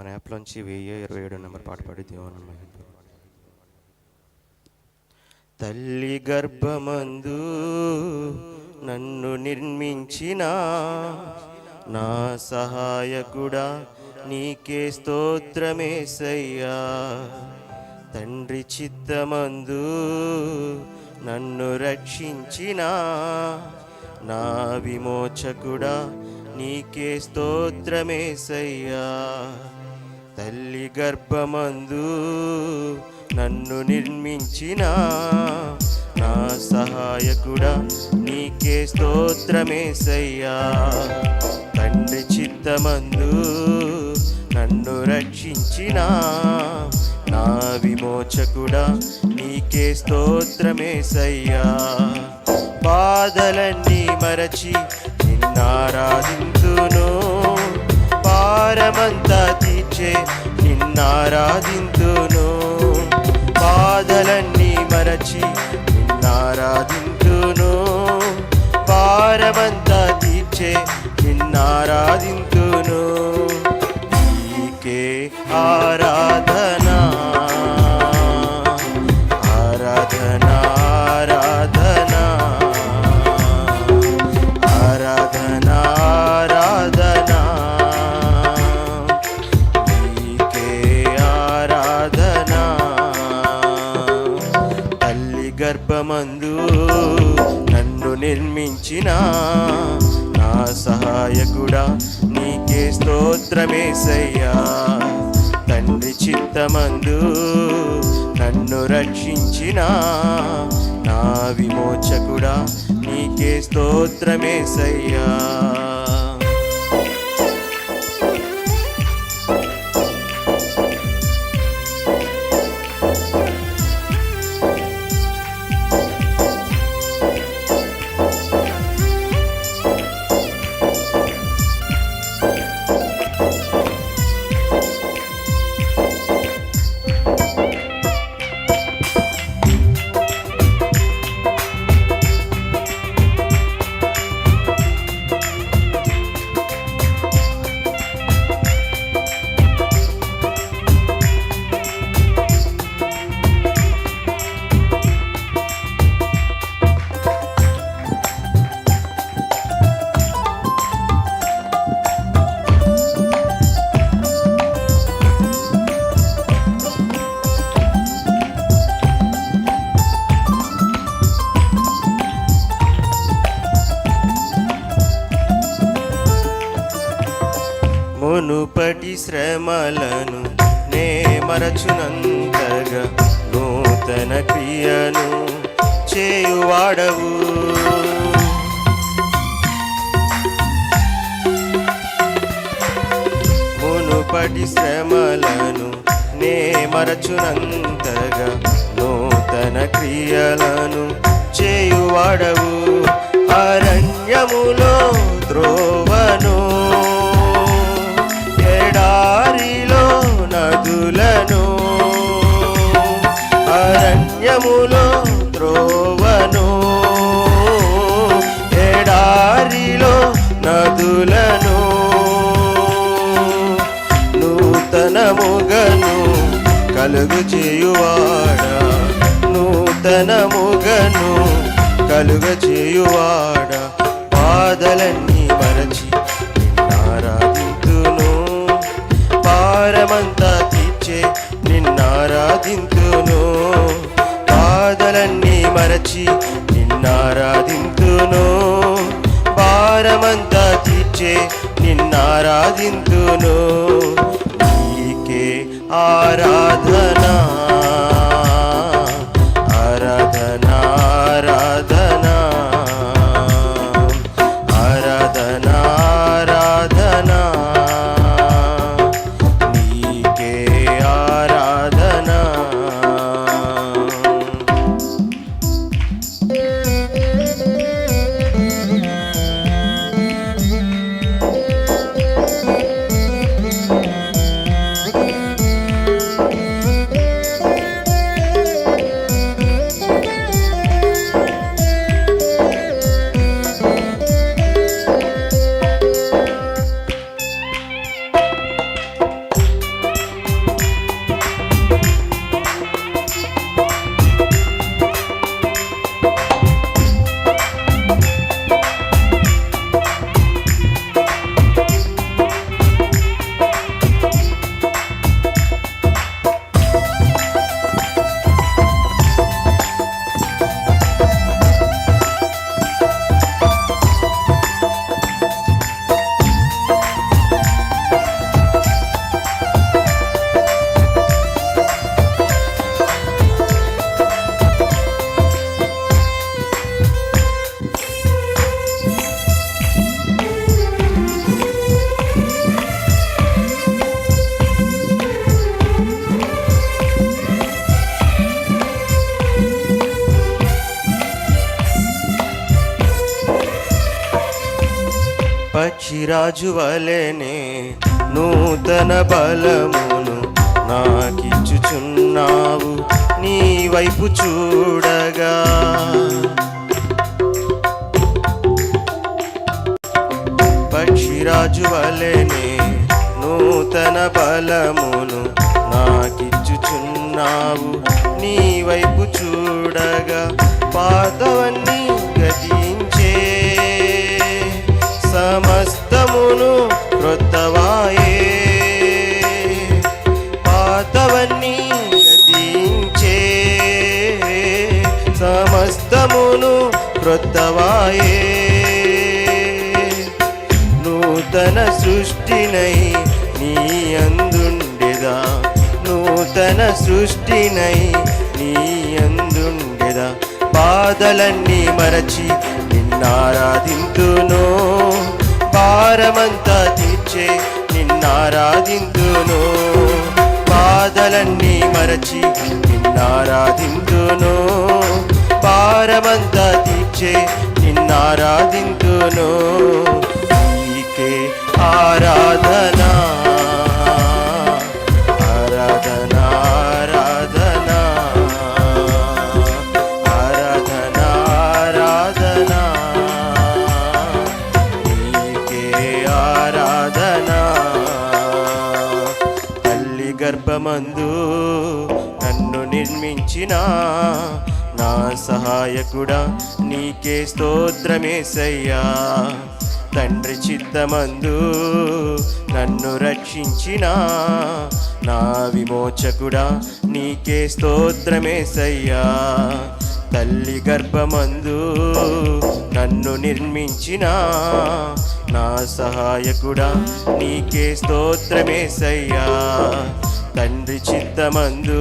మన యాప్లోంచి వెయ్యి ఇరవై ఏడు నెంబర్ పాట పాడి దేవుని తల్లి గర్భమందు నన్ను నిర్మించిన నా సహాయకుడా నీకే స్తోత్రమేసయ్యా. తండ్రి చిత్తమందు నన్ను రక్షించిన నా విమోచకుడా నీకే స్తోత్రమేసయ్యా. తల్లి గర్భమందు నన్ను నిర్మించిన నా సహాయకుడా నీకే స్తోత్రమేసయ్యా తండ్రి చిత్తమందు నన్ను రక్షించిన నా విమోచకుడా నీకే స్తోత్రమేసయ్యా బాధలన్నీ మరచి నిన్నారాధింతును భారమంతా తీర్చే నిన్నారాధింతును. బాధలన్నీ మరచి నిన్నారాధింతును. భారమంతా తీర్చే నిన్నారాధింతును. నీకే ఆరాధనా ఆరాధనా. కూడా నీకే స్తోత్రమేసయ్యా. తండ్రి చిత్తమందు నన్ను రక్షించిన నా విమోచకుడా నీకే స్తోత్రమేసయ్యా. క్రియలను చేయువాడవు. అరణ్యములో ద్రోవను ఎడారిలో నదులను. అరణ్యములో ద్రోవను ఎడారిలో నదులను. నూతనముగను కలుగు చేయువాడా. నూతనముగను కలుగ చేయువాడ బాధలన్నీ మరచి నిన్నారాధింతును. పారమంతా తీర్చే నిన్నారాధింతును. బాధలన్నీ మరచి నిన్నారాధింతును. భారమంతా తీర్చే నిన్నారాధింతును. నీకే ఆరాధనా. రాజు వలెనే నూతన బలమును నాకిచ్చుచున్నావు. నీ వైపు చూడగా. పక్షిరాజు వలెనే నూతన బలమును నాకిచ్చుచున్నావు. నీ వైపు చూడగా పాతవన్నీ సమస్తమును క్రొత్తవాయే నూతన సృష్టినై నీ అందుండెదా. నూతన సృష్టినై నీ అందుండెదా. బాధలన్నీ మరచి నిన్నారాధింతును. భారమంతా తీర్చే నిన్నారాధింతును. బాధలన్నీ మరచి నిన్నారాధింతును. భారమంతా తీర్చే నిన్నారాధింతును నీకే ఆరాధన. ఆరాధనా ఆరాధనా. ఆరాధనా ఆరాధనా. నీకే ఆరాధన. తల్లి గర్భమందు నన్ను నిర్మించిన సహాయకుడా నీకే స్తోత్రమేసయ్యా తండ్రి చిత్తమందు నన్ను రక్షించిన నా విమోచకుడా నీకే స్తోత్రమేసయ్యా తల్లి గర్భమందు నన్ను నిర్మించిన నా సహాయకుడా నీకే స్తోత్రమేసయ్యా తండ్రి చిత్తమందు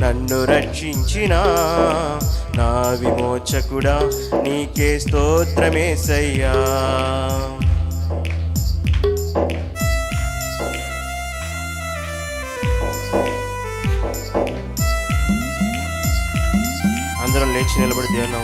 నన్ను రక్షించిన నా విమోచకుడా నీకే స్తోత్రమేసయ్యా అందరం లేచి నిలబడి దేవుని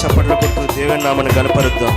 చప్పట్లు కొడుతూ దేవుని నామని కనపరుద్దాం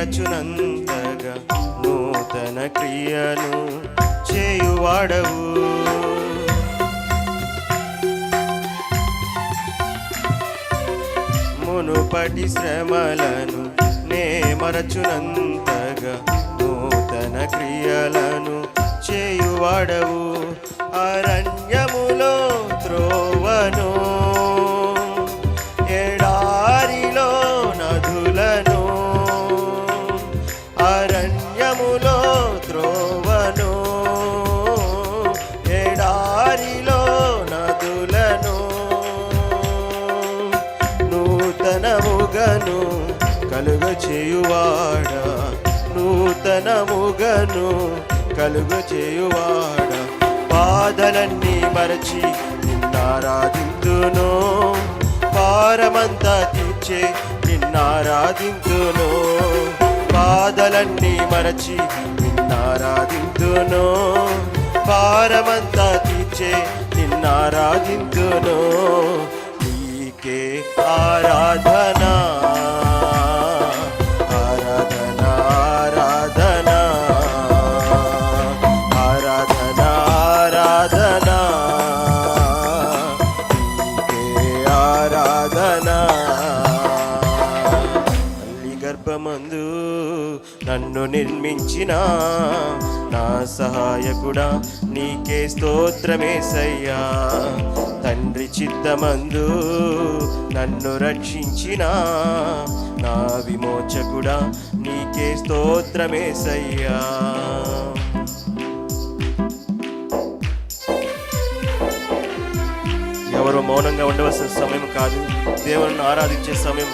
మరచునంతగా నూతన క్రియను చేయువాడవు. మునుపటి శ్రమలను నే మరచునంతగా నూతన క్రియలను చేయువాడవు. అరణ్యములో నూతనముగను కలుగు చేయువాడ. బాధలన్నీ మరచి నిన్నారాధింతును. భారమంతా తీర్చే నిన్నారాధింతును. బాధలన్నీ మరచి నిన్నారాధింతును. భారమంతా తీర్చే నిన్నారాధింతును. నీకే ఆరాధనా. గర్భమందు నన్ను నిర్మించిన నా సహాయకుడా నీకే స్తోత్రమేసయ్యా తండ్రి చిత్తమందు నన్ను రక్షించిన నా విమోచకుడా నీకే స్తోత్రమేసయ్యా ఎవరు మౌనంగా ఉండవలసిన సమయం కాదు. దేవుని ఆరాధించే సమయం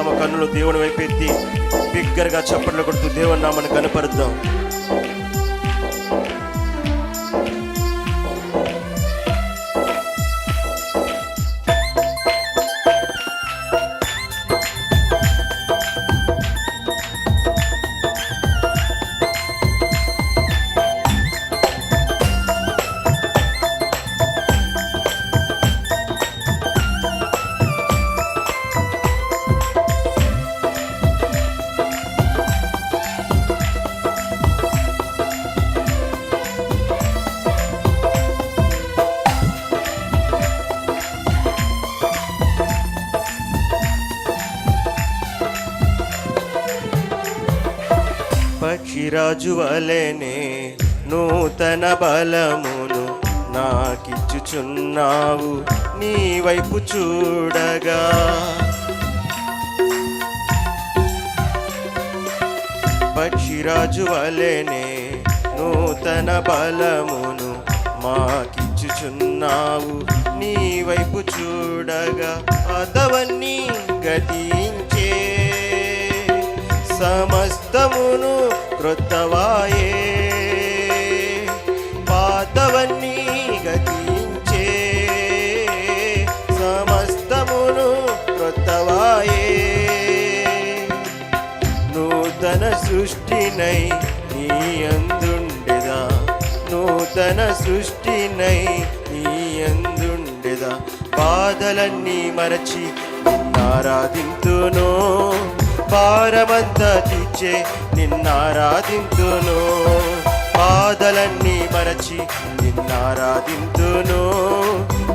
తమ కన్నులు దేవుని వైపు ఎత్తి బిగ్గరగా చప్పట్లు కొడుతూ దేవుని నామని కనపరుద్దాం. పక్షిరాజు నూతన బలమును నాకిచ్చుచున్నావు నీ వైపు చూడగా. పక్షిరాజు వలెనే నూతన బలమును మాకిచ్చుచున్నావు నీ వైపు చూడగా. అదవన్నీ గతించే సమస్తమును క్రొత్తవాయే పాతవన్నీ గతించే. సమస్తమును క్రొత్తవాయే నూతన సృష్టినై నీ అందుండెదా. నూతన సృష్టినై నీ అందుండెదా. బాధలన్నీ మరచి ఆరాధింతును భారమంతా తీర్చే నిన్నారాధింతును. బాధలన్నీ మరచి నిన్నారాధింతును.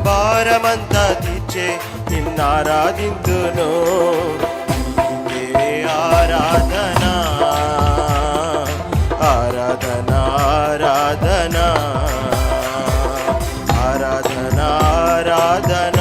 భారమంతా తీర్చే నిన్నారాధింతును. ఆరాధన ఆరాధన ఆరాధన ఆరాధన ఆరాధన.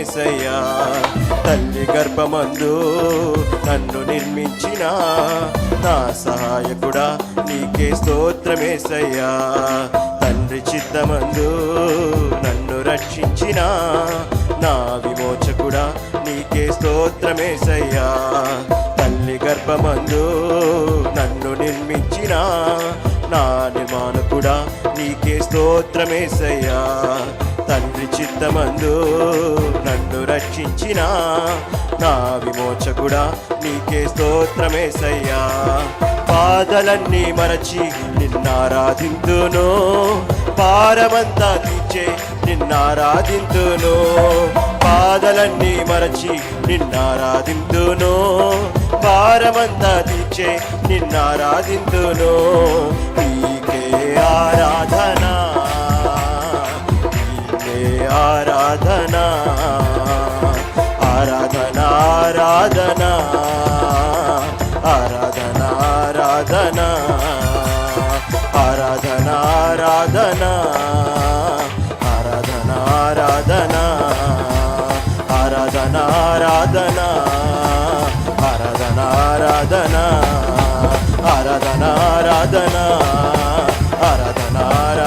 స్తోత్రమేసయ్యా తల్లి గర్భమందు నన్ను నిర్మించిన నా సహాయకుడా నీకే స్తోత్రమేసయ్యా తండ్రి చిత్తమందు నన్ను రక్షించిన నా విమోచకుడా నీకే స్తోత్రమేసయ్యా తల్లి గర్భమందు నన్ను నిర్మించిన నా నిర్మాణకుడా నీకే స్తోత్రమేసయ్యా. తండ్రి చిత్తమందు నన్ను రక్షించిన నా విమోచకుడా నీకే స్తోత్రమేసయ్యా. బాధలన్నీ మరచి నిన్నారాధింతును పారమంతా తీర్చే నిన్నారాధింతును బాధలన్నీ మరచి నిన్నారాధింతును భారమంతా తీర్చే నిన్నారాధింతును. నీకే ఆరాధన ఆరాధనా.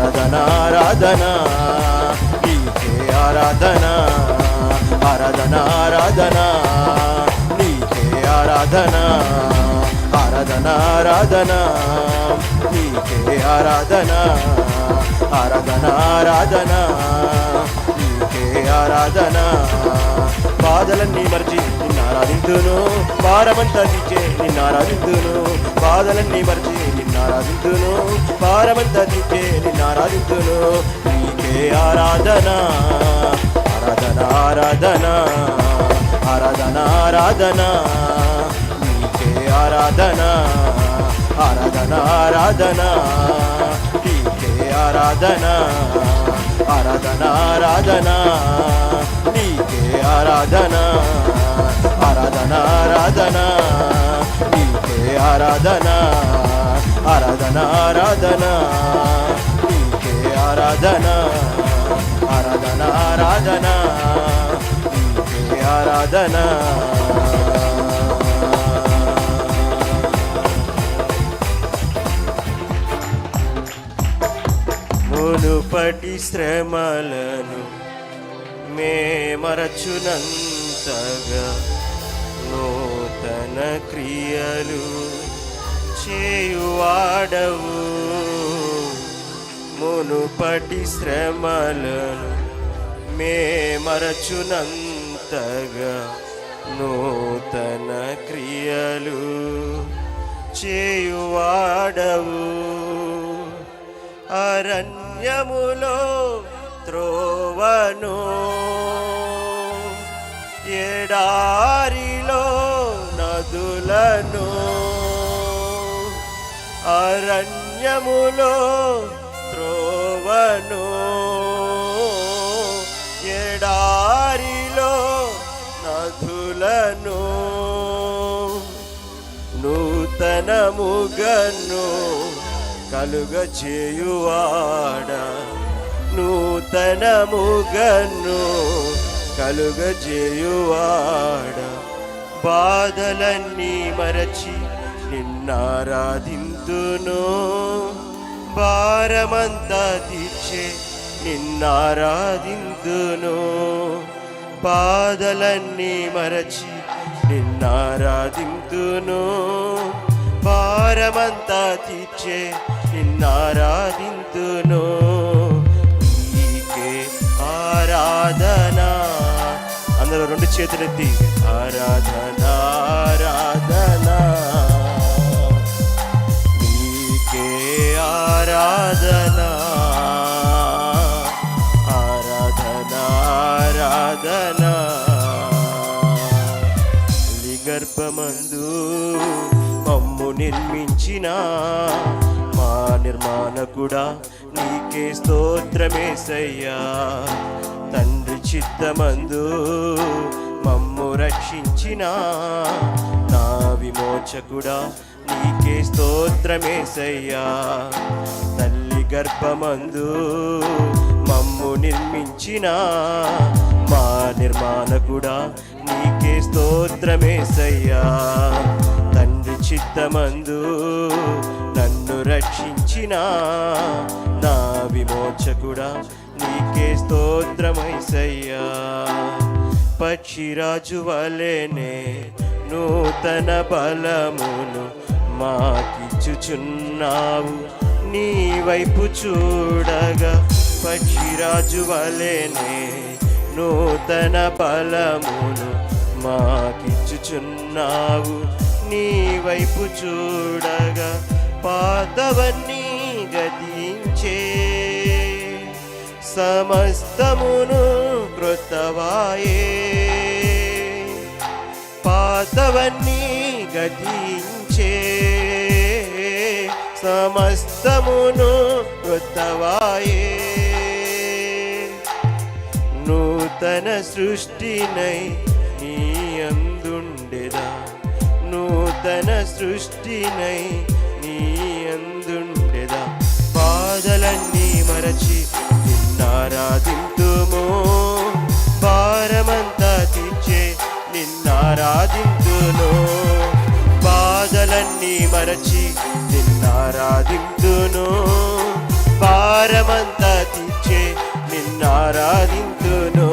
ఆరాధన ఆరాధన నీకే ఆరాధన ఆరాధన ఆరాధన నీకే ఆరాధన ఆరాధన ఆరాధన నీకే ఆరాధన ఆరాధన ఆరాధన నీకే ఆరాధన. బాధలన్నీ మర్చి నిన్న ఆరాధింతును భారమంతా తీచే నిన్న ఆరాధింతును బాధలన్నీ మర్చి ఆరాధింతును భారమంతా దిచ్చే నిన్ను ఆరాధింతును నీకే ఆరాధన ఆరాధన ఆరాధన ఆరాధన ఆరాధన. నీకే ఆరాధన ఆరాధన ఆరాధన. నీకే ఆరాధన ఆరాధన ఆరాధన. నీకే ఆరాధన ఆరాధన ఆరాధన. నీకే ఆరాధన. ఆరాధన ఆరాధన. నీకే ఆరాధన ఆరాధన ఆరాధన. నీకే ఆరాధన. మునుపటి శ్రమలను మే మరచునంతగా నూతన క్రియలు చేయువాడవు. మునుపటి శ్రమలను మే మరచునంతగా నూతన క్రియలు చేయువాడవు. అరణ్యములో త్రోవను ఎడారిలో నదులను అరణ్యములో త్రోవను. ఎడారిలో నదులను. నూతనముగను కలుగ చేయువాడ నూతనముగను కలుగ చేయువాడ బాధలన్నీ మరచి నిన్నారాధిం నిన్నారాధింతును భారమంతా తీర్చే నిన్నారాధింతును. బాధలన్నీ మరచి నిన్నారాధింతును. భారమంతా తీర్చే నిన్నారాధింతును. నీకే ఆరాధన. అందరూ రెండు చేతులెత్తి ఆరాధన ఆరాధన. గర్భమందు మమ్ము నిర్మించిన మా నిర్మాణకుడా నీకే స్తోత్రమేసయ్యా. తండ్రి చిత్తమందు మమ్ము రక్షించిన నా విమోచకుడా నీకే స్తోత్రమేసయ్యా. తల్లి గర్భమందు మమ్ము నిర్మించిన మా నిర్మాణకుడా నీకే స్తోత్రమేసయ్యా తండ్రి చిత్తమందు నన్ను రక్షించిన నా విమోచకుడా నీకే స్తోత్రమైసయ్యా పక్షిరాజు వలెనే నూతన బలమును మాకిచ్చుచున్నావు. నీ వైపు చూడగా పక్షిరాజు వలెనే నూతన ఫలమును మాకిచ్చుచున్నావు. నీ వైపు చూడగా పాతవన్నీ గతించే. సమస్తమును కృతవాయే పాతవన్నీ గతించే. సమస్తమును కృతవాయే తన సృష్టినై నీ అందుండెదా? నూతన సృష్టినై నీ అందుండెదా? బాధలన్నీ మరచి నిన్నారాధింతుము భారమంతా తీర్చే నిన్నారాధింతును బాధ బాధలన్నీ మరచి నిన్నారాధింతును భారమంతా తీర్చే నిన్నారాధింతును